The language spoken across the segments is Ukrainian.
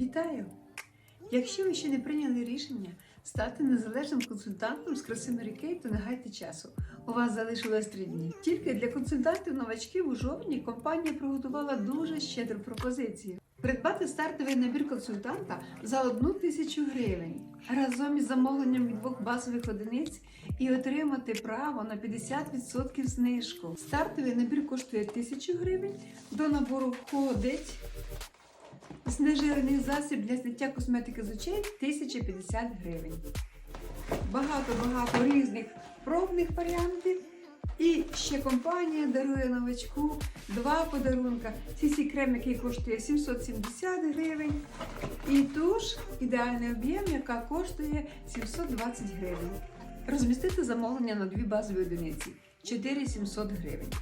Вітаю! Якщо ви ще не прийняли рішення стати незалежним консультантом з краси Мері то не гайте часу. У вас залишилось три дні. Тільки для консультантів-новачків у жовтні компанія приготувала дуже щедру пропозицію. Придбати стартовий набір консультанта за одну тисячу гривень разом із замовленням від двох базових одиниць і отримати право на 50% знижку. Стартовий набір коштує 1000 гривень. До набору входить Знежирений засіб для зняття косметики з очей 1050 гривень. Багато-багато різних пробних варіантів. І ще компанія дарує новачку два подарунка. CC крем, який коштує 770 гривень. І туш ідеальний об'єм, яка коштує 720 гривень. Розмістити замовлення на дві базові одиниці 4700 гривень.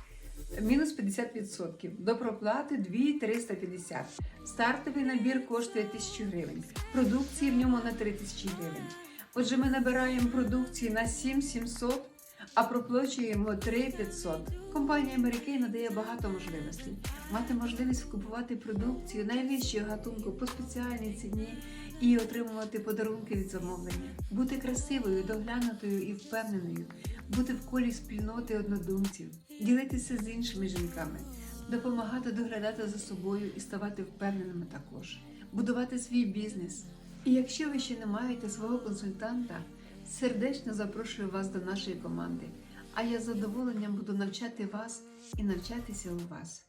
Мінус 50%. До проплати 2350. Стартовий набір коштує 1000 гривень. Продукції в ньому на 3000 гривень. Отже, ми набираємо продукції на 7700, а проплачуємо 3500. Компанія Америкей надає багато можливостей. Мати можливість купувати продукцію найвищого гатунку по спеціальній ціні і отримувати подарунки від замовлення, бути красивою, доглянутою і впевненою, бути в колі спільноти однодумців, ділитися з іншими жінками, допомагати доглядати за собою і ставати впевненими також, будувати свій бізнес. І якщо ви ще не маєте свого консультанта, сердечно запрошую вас до нашої команди. А я з задоволенням буду навчати вас і навчатися у вас.